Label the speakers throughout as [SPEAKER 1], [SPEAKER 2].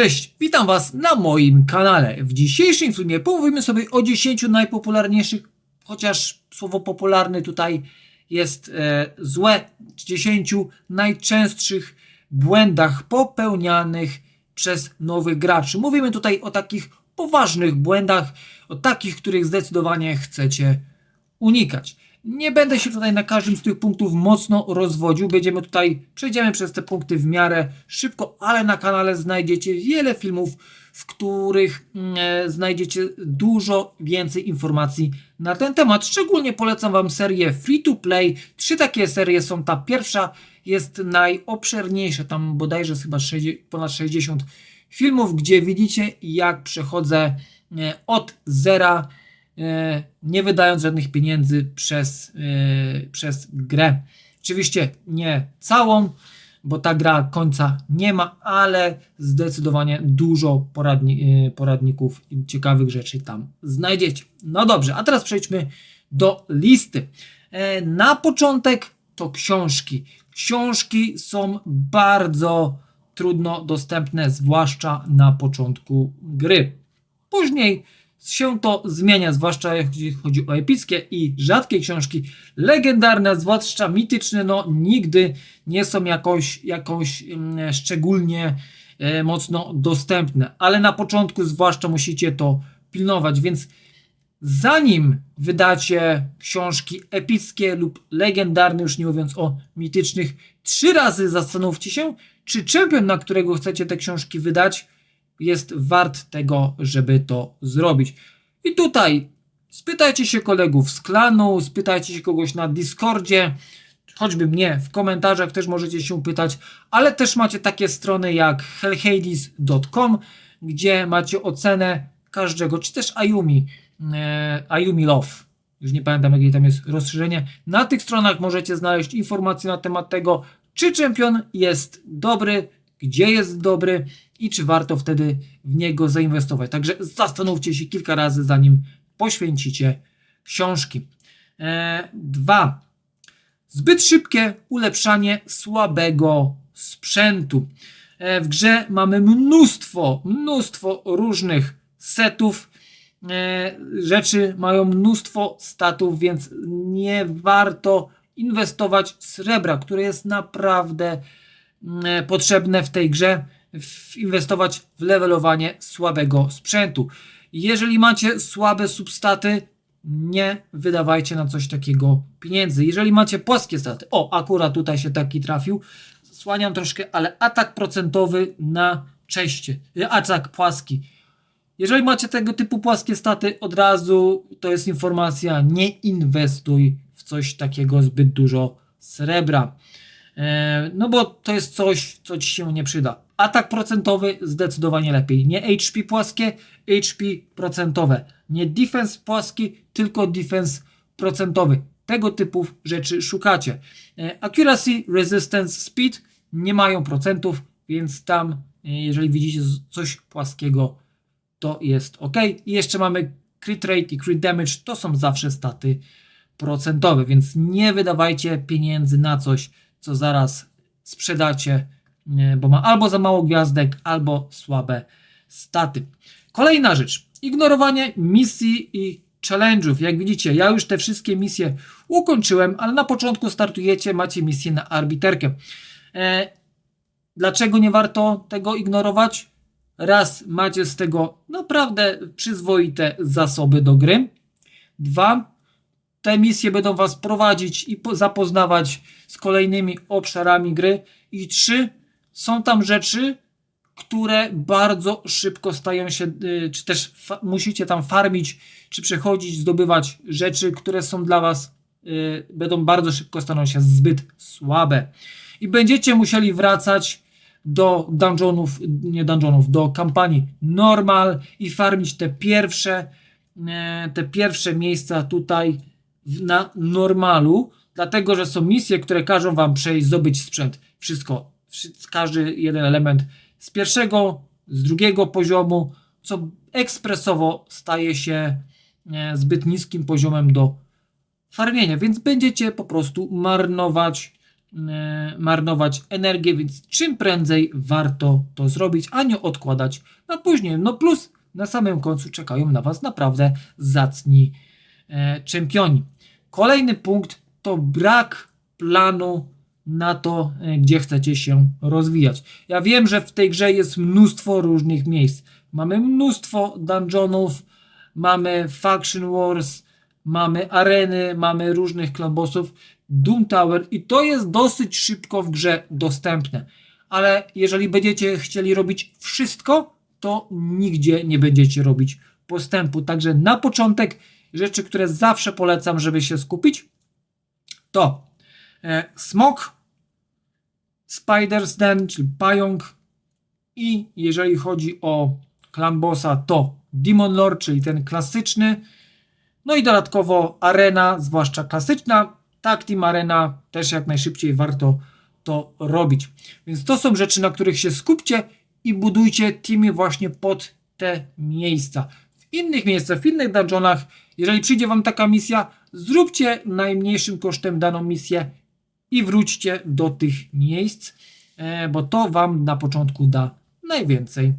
[SPEAKER 1] Cześć, witam Was na moim kanale. W dzisiejszym filmie pomówimy sobie o 10 najpopularniejszych, chociaż słowo popularny tutaj jest e, złe, 10 najczęstszych błędach popełnianych przez nowych graczy. Mówimy tutaj o takich poważnych błędach, o takich, których zdecydowanie chcecie unikać. Nie będę się tutaj na każdym z tych punktów mocno rozwodził. Będziemy tutaj, przejdziemy przez te punkty w miarę szybko, ale na kanale znajdziecie wiele filmów, w których mm, e, znajdziecie dużo więcej informacji na ten temat. Szczególnie polecam Wam serię Free to Play. Trzy takie serie są. Ta pierwsza jest najobszerniejsza, tam bodajże chyba 60, ponad 60 filmów, gdzie widzicie, jak przechodzę e, od zera nie wydając żadnych pieniędzy przez, e, przez grę. Oczywiście nie całą, bo ta gra końca nie ma, ale zdecydowanie dużo poradni, e, poradników i ciekawych rzeczy tam znajdziecie. No dobrze, a teraz przejdźmy do listy. E, Na początek to książki. Książki są bardzo trudno dostępne, zwłaszcza na początku gry. Później się to zmienia, zwłaszcza jeśli chodzi o epickie i rzadkie książki. Legendarne, zwłaszcza mityczne, no nigdy nie są jakąś, jakąś mm, szczególnie e, mocno dostępne, ale na początku zwłaszcza musicie to pilnować, więc zanim wydacie książki epickie lub legendarne, już nie mówiąc o mitycznych, trzy razy zastanówcie się, czy czempion, na którego chcecie te książki wydać, jest wart tego, żeby to zrobić. I tutaj spytajcie się kolegów z klanu, spytajcie się kogoś na Discordzie, choćby mnie w komentarzach też możecie się pytać, ale też macie takie strony jak hellhades.com, gdzie macie ocenę każdego, czy też Ayumi, e, Ayumi Love. Już nie pamiętam, jakie tam jest rozszerzenie. Na tych stronach możecie znaleźć informacje na temat tego, czy czempion jest dobry, gdzie jest dobry i czy warto wtedy w niego zainwestować. Także zastanówcie się kilka razy, zanim poświęcicie książki. E, dwa. Zbyt szybkie ulepszanie słabego sprzętu. E, w grze mamy mnóstwo, mnóstwo różnych setów. E, rzeczy mają mnóstwo statów, więc nie warto inwestować srebra, które jest naprawdę mm, potrzebne w tej grze, inwestować w levelowanie słabego sprzętu. Jeżeli macie słabe substaty, nie wydawajcie na coś takiego pieniędzy. Jeżeli macie płaskie staty, o, akurat tutaj się taki trafił, słaniam troszkę, ale atak procentowy na czeście, atak płaski. Jeżeli macie tego typu płaskie staty, od razu to jest informacja, nie inwestuj w coś takiego zbyt dużo srebra. E, No bo to jest coś, co ci się nie przyda. Atak procentowy zdecydowanie lepiej. Nie HP płaskie, HP procentowe. Nie defense płaski, tylko defense procentowy. Tego typu rzeczy szukacie. E, Accuracy, resistance, speed nie mają procentów, więc tam, e, jeżeli widzicie coś płaskiego, to jest ok. I jeszcze mamy crit rate i crit damage, to są zawsze staty procentowe, więc nie wydawajcie pieniędzy na coś, co zaraz sprzedacie, bo ma albo za mało gwiazdek, albo słabe staty. Kolejna rzecz, ignorowanie misji i challenge'ów. Jak widzicie, ja już te wszystkie misje ukończyłem, ale na początku startujecie, macie misję na arbiterkę. E, dlaczego nie warto tego ignorować? Raz, macie z tego naprawdę przyzwoite zasoby do gry. Dwa, te misje będą Was prowadzić i po- zapoznawać z kolejnymi obszarami gry. I trzy, są tam rzeczy, które bardzo szybko stają się, y, czy też musicie tam farmić, czy przechodzić, zdobywać rzeczy, które są dla Was, y, będą bardzo szybko staną się zbyt słabe. I będziecie musieli wracać do dungeonów, nie dungeonów, do kampanii normal i farmić te pierwsze, e, te pierwsze miejsca tutaj na normalu, dlatego że są misje, które każą wam przejść, zdobyć sprzęt. Wszystko, wszy- każdy jeden element z pierwszego, z drugiego poziomu, co ekspresowo staje się e, zbyt niskim poziomem do farmienia, więc będziecie po prostu marnować e, marnować energię, więc czym prędzej warto to zrobić, a nie odkładać na później. No plus na samym końcu czekają na Was naprawdę zacni czempioni. Kolejny punkt to brak planu na to, e, gdzie chcecie się rozwijać. Ja wiem, że w tej grze jest mnóstwo różnych miejsc. Mamy mnóstwo dungeonów, mamy Faction Wars, mamy areny, mamy różnych klambosów, Doom Tower i to jest dosyć szybko w grze dostępne. Ale jeżeli będziecie chcieli robić wszystko, to nigdzie nie będziecie robić postępu. Także na początek rzeczy, które zawsze polecam, żeby się skupić, to e, smok, Spider's Den, czyli pająk i jeżeli chodzi o clan bossa, to Demon Lord, czyli ten klasyczny, no i dodatkowo arena, zwłaszcza klasyczna, tak Team Arena też jak najszybciej warto to robić. Więc to są rzeczy, na których się skupcie i budujcie teamy właśnie pod te miejsca. W innych miejscach, w innych dungeonach, jeżeli przyjdzie Wam taka misja, zróbcie najmniejszym kosztem daną misję i wróćcie do tych miejsc, e, bo to Wam na początku da najwięcej.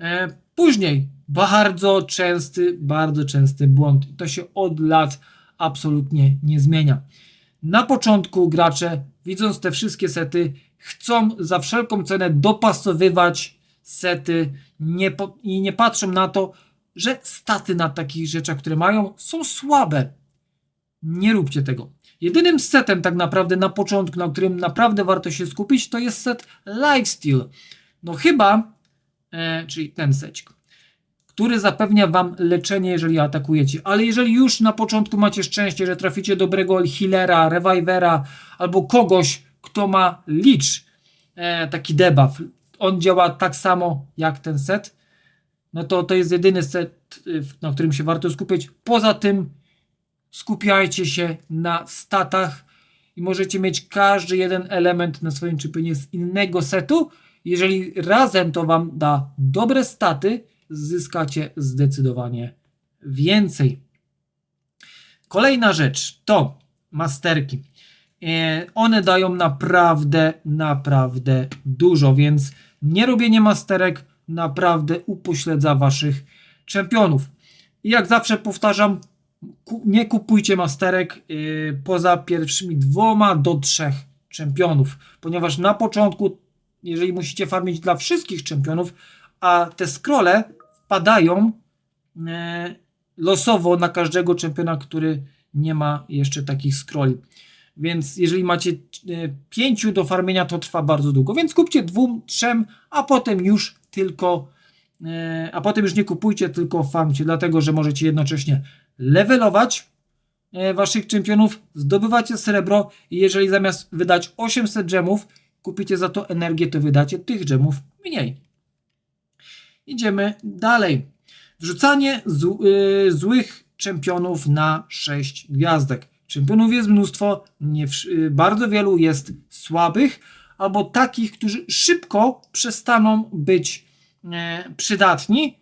[SPEAKER 1] E, Później bardzo częsty, bardzo częsty błąd. To się od lat absolutnie nie zmienia. Na początku gracze, widząc te wszystkie sety, chcą za wszelką cenę dopasowywać sety nie po, i nie patrzą na to, że staty na takich rzeczach, które mają, są słabe. Nie róbcie tego. Jedynym setem tak naprawdę na początku, na którym naprawdę warto się skupić, to jest set Lifesteal. No chyba, e, czyli ten secik, który zapewnia Wam leczenie, jeżeli atakujecie. Ale jeżeli już na początku macie szczęście, że traficie dobrego healera, revivera albo kogoś, kto ma licz, e, taki debuff, on działa tak samo jak ten set, no to to jest jedyny set, y, na którym się warto skupić. Poza tym skupiajcie się na statach i możecie mieć każdy jeden element na swoim czempionie z innego setu. Jeżeli razem to Wam da dobre staty, zyskacie zdecydowanie więcej. Kolejna rzecz to masterki. E, One dają naprawdę, naprawdę dużo, więc nie robienie masterek naprawdę upośledza waszych czempionów. I jak zawsze powtarzam, nie kupujcie masterek yy, poza pierwszymi dwoma do trzech czempionów, ponieważ na początku, jeżeli musicie farmić dla wszystkich czempionów, a te scrolle wpadają e, losowo na każdego czempiona, który nie ma jeszcze takich scrolli. Więc jeżeli macie e, pięciu do farmienia, to trwa bardzo długo. Więc kupcie dwóm, trzem, a potem już tylko, e, a potem już nie kupujcie, tylko farmcie, dlatego że możecie jednocześnie levelować e, waszych czempionów, zdobywacie srebro i jeżeli zamiast wydać 800 gemów, kupicie za to energię, to wydacie tych gemów mniej. Idziemy dalej. Wrzucanie złych czempionów na 6 gwiazdek. Czempionów jest mnóstwo, nie, y, bardzo wielu jest słabych, albo takich, którzy szybko przestaną być e, przydatni,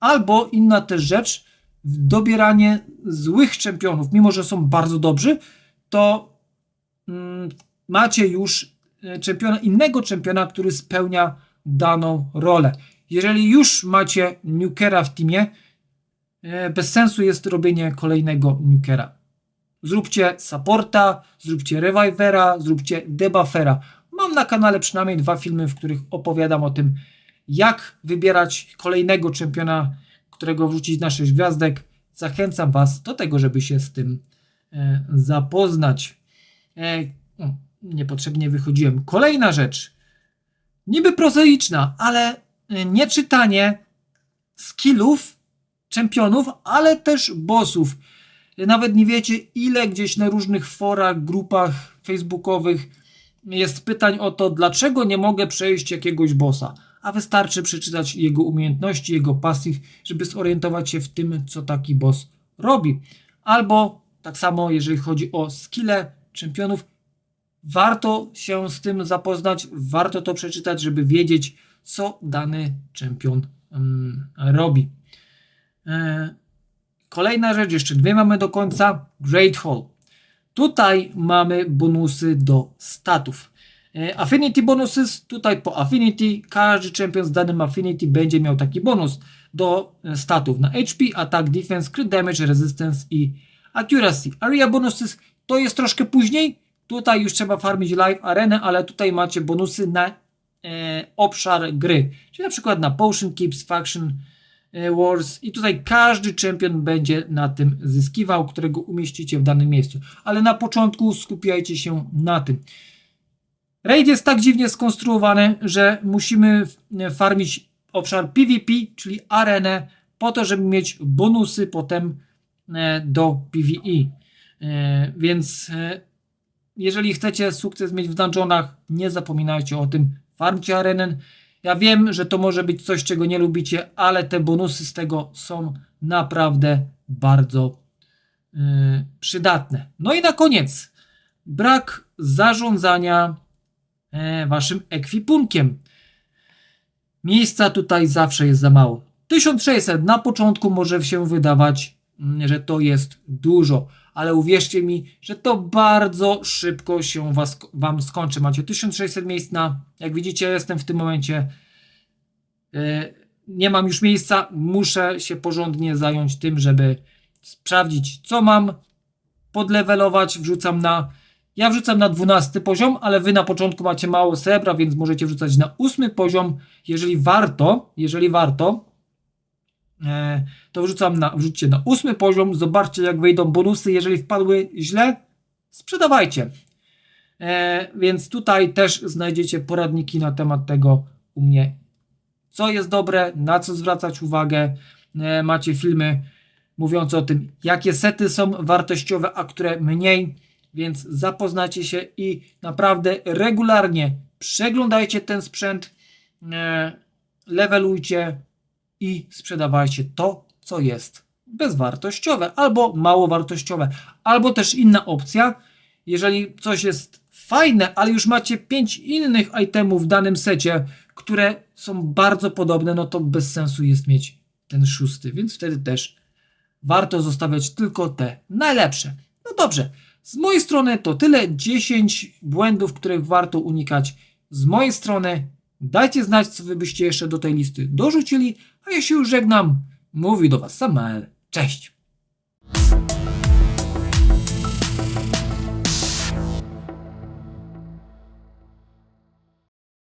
[SPEAKER 1] albo inna też rzecz, dobieranie złych czempionów, mimo że są bardzo dobrzy, to mm, macie już e, czempiona, innego czempiona, który spełnia daną rolę. Jeżeli już macie Nukera w teamie, e, bez sensu jest robienie kolejnego Nukera. Zróbcie supporta, zróbcie revivera, zróbcie debuffera. Mam na kanale przynajmniej dwa filmy, w których opowiadam o tym, jak wybierać kolejnego czempiona, którego wrzucić na 6 gwiazdek. Zachęcam Was do tego, żeby się z tym e, zapoznać. E, niepotrzebnie wychodziłem. Kolejna rzecz. Niby prozaiczna, ale e, nie czytanie skillów czempionów, ale też bossów. Nawet nie wiecie, ile gdzieś na różnych forach, grupach facebookowych jest pytań o to, dlaczego nie mogę przejść jakiegoś bossa. A wystarczy przeczytać jego umiejętności, jego pasyw, żeby zorientować się w tym, co taki boss robi. Albo tak samo, jeżeli chodzi o skille czempionów, warto się z tym zapoznać, warto to przeczytać, żeby wiedzieć, co dany czempion mm, robi. E, Kolejna rzecz, jeszcze dwie mamy do końca. Great Hall. Tutaj mamy bonusy do statów. E, Affinity bonuses, tutaj po Affinity, każdy czempion z danym Affinity będzie miał taki bonus do e, statów na HP, Attack, Defense, Crit Damage, Resistance i Accuracy. Area bonuses to jest troszkę później, tutaj już trzeba farmić live arenę, ale tutaj macie bonusy na e, obszar gry, czyli na przykład na Potion Keeps, Faction Wars i tutaj każdy czempion będzie na tym zyskiwał, którego umieścicie w danym miejscu, ale na początku skupiajcie się na tym. Raid jest tak dziwnie skonstruowany, że musimy f- farmić obszar PvP, czyli arenę, po to, żeby mieć bonusy potem e, do PvE. E, Więc e, jeżeli chcecie sukces mieć w dungeonach, nie zapominajcie o tym, farmcie arenę. Ja wiem, że to może być coś, czego nie lubicie, ale te bonusy z tego są naprawdę bardzo e, przydatne. No i na koniec, brak zarządzania e, waszym ekwipunkiem. Miejsca tutaj zawsze jest za mało. 1600 na początku może się wydawać, mm, że to jest dużo, ale uwierzcie mi, że to bardzo szybko się was, wam skończy. Macie 1600 miejsc na, jak widzicie, jestem w tym momencie. e, nie mam już miejsca, muszę się porządnie zająć tym, żeby sprawdzić, co mam, podlewelować, wrzucam na ja wrzucam na 12 poziom, ale wy na początku macie mało srebra, więc możecie wrzucać na 8 poziom. Jeżeli warto, jeżeli warto, to wrzucam na, wrzućcie na 8 poziom. Zobaczcie, jak wyjdą bonusy. Jeżeli wpadły źle, sprzedawajcie. E, więc tutaj też znajdziecie poradniki na temat tego u mnie, co jest dobre, na co zwracać uwagę. E, macie filmy mówiące o tym, jakie sety są wartościowe, a które mniej więc zapoznacie się i naprawdę regularnie przeglądajcie ten sprzęt, e, levelujcie i sprzedawajcie to, co jest bezwartościowe albo mało wartościowe, albo też inna opcja, jeżeli coś jest fajne, ale już macie 5 innych itemów w danym secie, które są bardzo podobne, no to bez sensu jest mieć ten szósty, więc wtedy też warto zostawiać tylko te najlepsze. No dobrze, z mojej strony to tyle. 10 błędów, których warto unikać. Z mojej strony Dajcie znać, co wy byście jeszcze do tej listy dorzucili, a ja się już żegnam. Mówi do was Samuel. Cześć!